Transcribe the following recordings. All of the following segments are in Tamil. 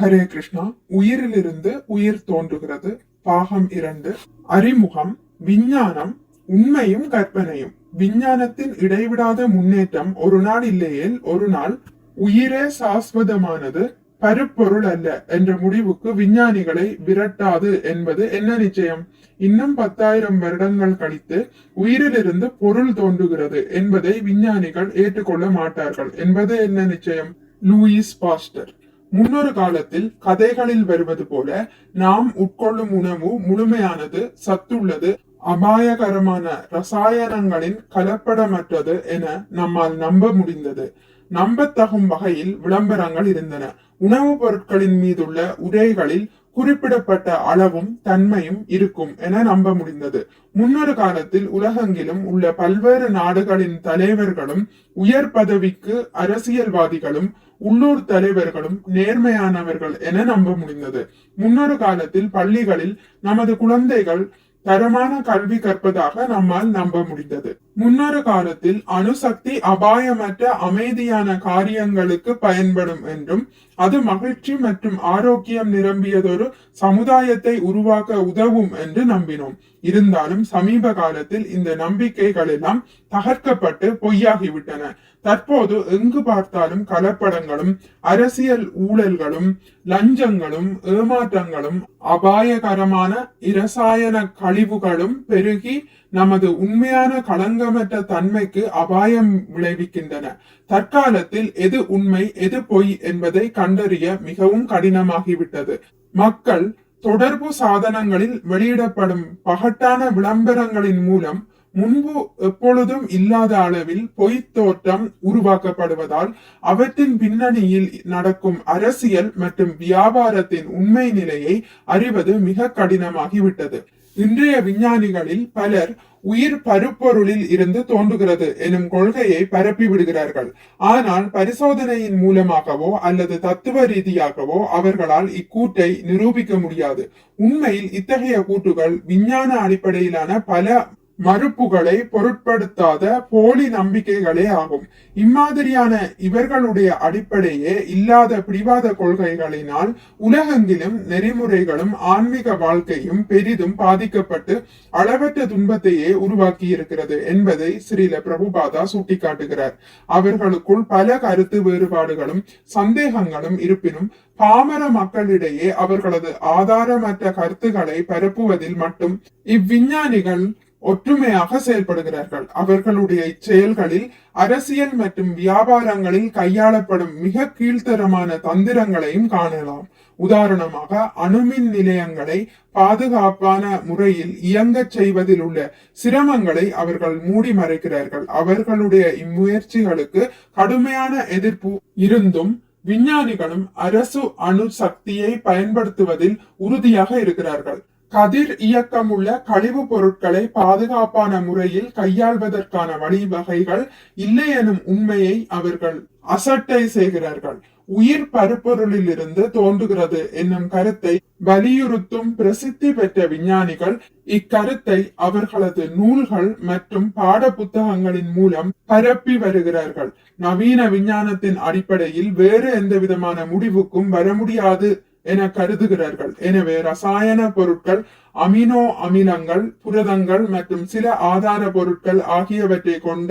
ஹரே கிருஷ்ணா. உயிரிலிருந்து உயிர் தோன்றுகிறது. பாகம் இரண்டு. அறிமுகம் விஞ்ஞானம் உண்மையும் கற்பனையும். விஞ்ஞானத்தின் இடைவிடாத முன்னேற்றம் ஒரு நாள் இல்லையேல் ஒரு நாள் உயிரே சாஸ்வதமானது பருப்பொருள் அல்ல என்ற முடிவுக்கு விஞ்ஞானிகளை விரட்டாது என்பது என்ன நிச்சயம்? இன்னும் பத்தாயிரம் வருடங்கள் கழித்து உயிரிலிருந்து பொருள் தோன்றுகிறது என்பதை விஞ்ஞானிகள் ஏற்றுக்கொள்ள மாட்டார்கள். என்பது என்ன நிச்சயம்? Louis Pasteur. முன்னொரு காலத்தில் கதைகளில் வருவது போல நாம் உட்கொள்ளும் உணவு முழுமையானது சத்துள்ளது அபாயகரமான ரசாயனங்களின் கலப்படமற்றது என நம்மால் நம்ப முடிந்தது. நம்பத்தகும் வகையில் விளம்பரங்கள் இருந்தன. உணவுப் பொருட்களின் மீதுள்ள உரைகளில் குறிப்பிடப்பட்ட அளவும் தன்மையும் இருக்கும் என நம்ப முடிந்தது. முன்னொரு காலத்தில் உலகெங்கிலும் உள்ள பல்வேறு நாடுகளின் தலைவர்களும் உயர் பதவிக்கு அரசியல்வாதிகளும் உள்ளூர் தலைவர்களும் நேர்மையானவர்கள் என நம்ப முடிந்தது. முன்னொரு காலத்தில் பள்ளிகளில் நமது குழந்தைகள் தரமான கல்வி கற்பதாக நம்மால் நம்ப முடிந்தது. முன்னொரு காலத்தில் அணுசக்தி அபாயமற்ற அமைதியான காரியங்களுக்கு பயன்படும் என்றும் அது மகிழ்ச்சி மற்றும் ஆரோக்கியம் நிரம்பியதொரு சமுதாயத்தை உருவாக்க உதவும் என்று நம்பினோம். இருந்தாலும் சமீப காலத்தில் இந்த நம்பிக்கைகள் எல்லாம் தகர்க்கப்பட்டு பொய்யாகிவிட்டன. தற்போது எங்கு பார்த்தாலும் கலப்படங்களும் அரசியல் ஊழல்களும் லஞ்சங்களும் ஏமாற்றங்களும் அபாயகரமான இரசாயன கழிவுகளும் பெருகி நமது உண்மையான களங்கமற்ற தன்மைக்கு அபாயம் விளைவிக்கின்றன. தற்காலத்தில் எது உண்மை எது பொய் என்பதை கண்டறிய மிகவும் கடினமாகிவிட்டது. மக்கள் தொடர்பு சாதனங்களில் வெளியிடப்படும் பகட்டான விளம்பரங்களின் மூலம் முன்பு எப்பொழுதும் இல்லாத அளவில் பொய்த்தோற்றம் உருவாக்கப்படுவதால் அவற்றின் பின்னணியில் நடக்கும் அரசியல் மற்றும் வியாபாரத்தின் உண்மை நிலையை அறிவது மிக கடினமாகிவிட்டது. இன்றைய விஞ்ஞானிகளில் பலர் உயிர் பருப்பொருளில் இருந்து தோன்றுகிறது எனும் கொள்கையை பரப்பி விடுகிறார்கள். ஆனால் பரிசோதனையின் மூலமாகவோ அல்லது தத்துவ ரீதியாகவோ அவர்களால் இக்கூட்டை நிரூபிக்க முடியாது. உண்மையில் இத்தகைய கூட்டுகள் விஞ்ஞான அடிப்படையிலான பல மறுப்புகளை பொருட்படுத்தாத போலி நம்பிக்கைகளே ஆகும். இம்மாதிரியான இவர்களுடைய அடிப்படையே இல்லாத பிடிவாத கொள்கைகளினால் உலகெங்கிலும் நெறிமுறைகளும் ஆன்மீக வாழ்க்கையும் பெரிதும் பாதிக்கப்பட்டு அளவற்ற துன்பத்தையே உருவாக்கி இருக்கிறது என்பதை ஸ்ரீல பிரபுபாதா சுட்டிக்காட்டுகிறார். அவர்களுக்குள் பல கருத்து வேறுபாடுகளும் சந்தேகங்களும் இருப்பினும் பாமர மக்களிடையே அவர்களது ஆதாரமற்ற கருத்துக்களை பரப்புவதில் மட்டும் இவ்விஞ்ஞானிகள் ஒற்றுமையாக செயல்படுகிறார்கள். அவர்களுடைய செயல்களில் அரசியல் மற்றும் வியாபாரங்களில் கையாளப்படும் மிக கீழ்த்தரமான தந்திரங்களையும் காணலாம். உதாரணமாக அணுமின் நிலையங்களை பாதுகாப்பான முறையில் இயங்கச் செய்வதில் உள்ள சிரமங்களை அவர்கள் மூடி மறைக்கிறார்கள். அவர்களுடைய இம்முயற்சிகளுக்கு கடுமையான எதிர்ப்பு இருந்தும் விஞ்ஞானிகளும் அரசு அணு சக்தியை பயன்படுத்துவதில் உறுதியாக இருக்கிறார்கள். கதிர் இயக்கமுள்ள கழிவுப் பொருட்களை பாதுகாப்பான முறையில் கையாள்வதற்கான வழிவகைகள் இல்லை எனும் உண்மையை அவர்கள் அசட்டை செய்கிறார்கள். உயிர் பருப்பொருளிலிருந்து தோன்றுகிறது என்னும் கருத்தை வலியுறுத்தும் பிரசித்தி பெற்ற விஞ்ஞானிகள் இக்கருத்தை அவர்களது நூல்கள் மற்றும் பாட புத்தகங்களின் மூலம் பரப்பி வருகிறார்கள். நவீன விஞ்ஞானத்தின் அடிப்படையில் வேறு எந்த விதமான முடிவுக்கும் வர முடியாது. என கருதுகிறார்கள். எனவே ரசாயன பொருட்கள் அமினோ அமிலங்கள் புரதங்கள் மற்றும் சில ஆதார பொருட்கள் ஆகியவற்றை கொண்ட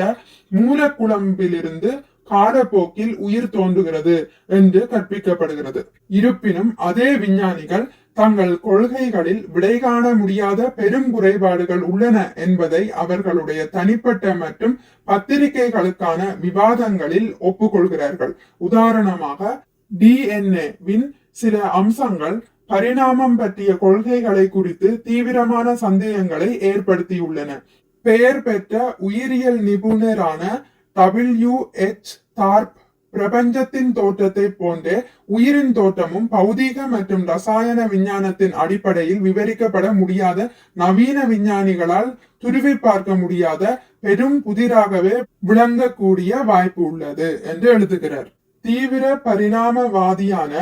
மூலக்குழம்பிலிருந்து காலப்போக்கில் உயிர் தோன்றுகிறது என்று கற்பிக்கப்படுகிறது. இருப்பினும் அதே விஞ்ஞானிகள் தங்கள் கொள்கைகளில் விடை காண முடியாத பெரும் குறைபாடுகள் உள்ளன என்பதை அவர்களுடைய தனிப்பட்ட மற்றும் பத்திரிகைகளுக்கான விவாதங்களில் ஒப்புக்கொள்கிறார்கள். உதாரணமாக டிஎன்ஏ வின் சில அம்சங்கள் பரிணாமம் பற்றிய கொள்கைகளை குறித்து தீவிரமான சந்தேகங்களை ஏற்படுத்தியுள்ளன. பெயர் பெற்ற உயிரியல் நிபுணரான டபிள்யூ எச் தார்ப் பிரபஞ்சத்தின் தோற்றத்தை போன்றே உயிரின் தோற்றமும் பௌதீக மற்றும் ரசாயன விஞ்ஞானத்தின் அடிப்படையில் விவரிக்கப்பட முடியாத நவீன விஞ்ஞானிகளால் துருவி பார்க்க முடியாத பெரும் புதிராகவே விளங்கக்கூடிய வாய்ப்பு உள்ளது என்று எழுதுகிறார். தீவிர பரிணாமவாதியான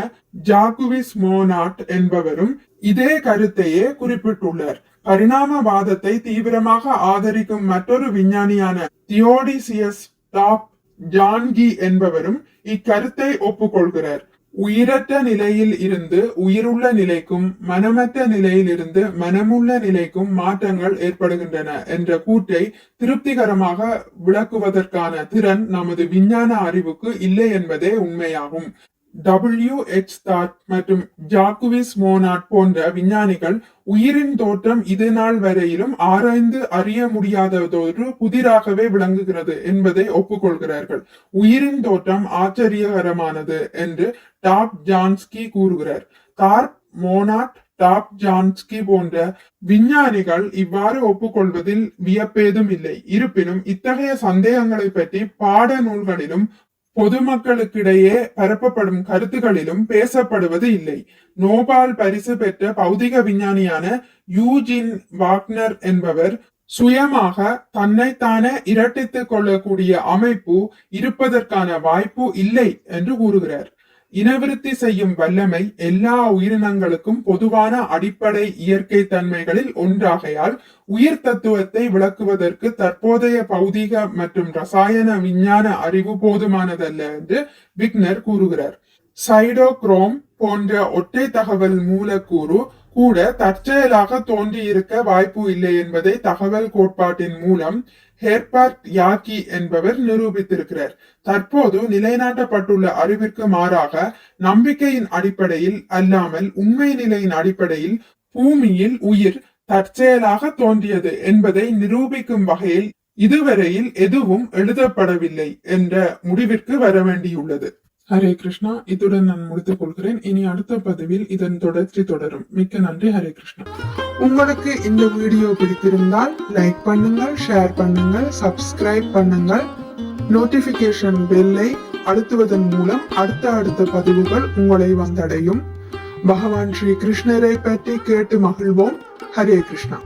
ஜாக்குவிஸ் மோனாட் என்பவரும் இதே கருத்தையே குறிப்பிட்டுள்ளார். பரிணாமவாதத்தை தீவிரமாக ஆதரிக்கும் மற்றொரு விஞ்ஞானியான தியோடிசியஸ் டாப் ஜான்கி என்பவரும் இக்கருத்தை ஒப்புக்கொள்கிறார். உயிரற்ற நிலையில் இருந்து உயிருள்ள நிலைக்கும் மனமற்ற நிலையில் இருந்து மனமுள்ள நிலைக்கும் மாற்றங்கள் ஏற்படுகின்றன என்ற கூற்றை திருப்திகரமாக விளக்குவதற்கான திறன் நமது விஞ்ஞான அறிவுக்கு இல்லை என்பதே உண்மையாகும். டபிள்யூ எச் தாட் மற்றும் ஜாக்குவிஸ் மோனாட் போன்ற விஞ்ஞானிகள் உயிரின் தோற்றம் இது நாள் வரையிலும் ஆராய்ந்து அறிய முடியாததோடு புதிராகவே விளங்குகிறது என்பதை ஒப்புக்கொள்கிறார்கள். உயிரின் தோற்றம் ஆச்சரியகரமானது என்று டாப் ஜான்ஸ்கி கூறுகிறார். தார்ப் மோனாட் டாப் ஜான்ஸ்கி போன்ற விஞ்ஞானிகள் இவ்வாறு ஒப்புக்கொள்வதில் வியப்பேதும் இல்லை. இருப்பினும் இத்தகைய சந்தேகங்களை பற்றி பாட நூல்களிலும் பொதுமக்களுக்கிடையே பரப்பப்படும் கருத்துகளிலும் பேசப்படுவது இல்லை. நோபால் பரிசு பெற்ற பௌதிக விஞ்ஞானியான யூஜின் வாக்னர் என்பவர் சுயமாக தன்னைத்தானே இரட்டித்துக் கொள்ளக்கூடிய அமைப்பு இருப்பதற்கான வாய்ப்பு இல்லை என்று கூறுகிறார். இனவிருத்தி செய்யும் வல்லமை எல்லா உயிரினங்களுக்கும் பொதுவான அடிப்படை இயற்கை தன்மைகளில் ஒன்றாகையால் உயிர் தத்துவத்தை விளக்குவதற்கு தற்போதைய பௌதிக மற்றும் ரசாயன விஞ்ஞான அறிவு போதுமானதல்ல என்று விக்னர் கூறுகிறார். சைடோக்ரோம் போன்ற ஒற்றை தகவல் மூலக்கூறு கூட தற்செயலாக தோன்றியிருக்க வாய்ப்பு இல்லை என்பதை தகவல் கோட்பாட்டின் மூலம் ஹெர்பர்ட் யாக்கி என்பவர் நிரூபித்திருக்கிறார். தற்போது நிலைநாட்டப்பட்டுள்ள அறிவிற்கு மாறாக நம்பிக்கையின் அடிப்படையில் அல்லாமல் உண்மை நிலையின் அடிப்படையில் பூமியில் உயிர் தற்செயலாக தோன்றியது என்பதை நிரூபிக்கும் வகையில் இதுவரையில் எதுவும் எழுதப்படவில்லை என்ற முடிவிற்கு வர வேண்டியுள்ளது ஹரே கிருஷ்ணா இத்துடன் நான் முடித்துக் கொள்கிறேன். இனி அடுத்த பதிவில் இதன் தொடர்ச்சி தொடரும். மிக்க நன்றி ஹரே கிருஷ்ணா. உங்களுக்கு இந்த வீடியோ பிடித்திருந்தால் லைக் பண்ணுங்கள் ஷேர் பண்ணுங்கள் சப்ஸ்கிரைப் பண்ணுங்கள். நோட்டிபிகேஷன் பெல்லை அழுத்துவதன் மூலம் அடுத்த அடுத்த பதிவுகள் உங்களை வந்தடையும். பகவான் ஸ்ரீ கிருஷ்ணரை பற்றி கேட்டு மகிழ்வோம். ஹரே கிருஷ்ணா.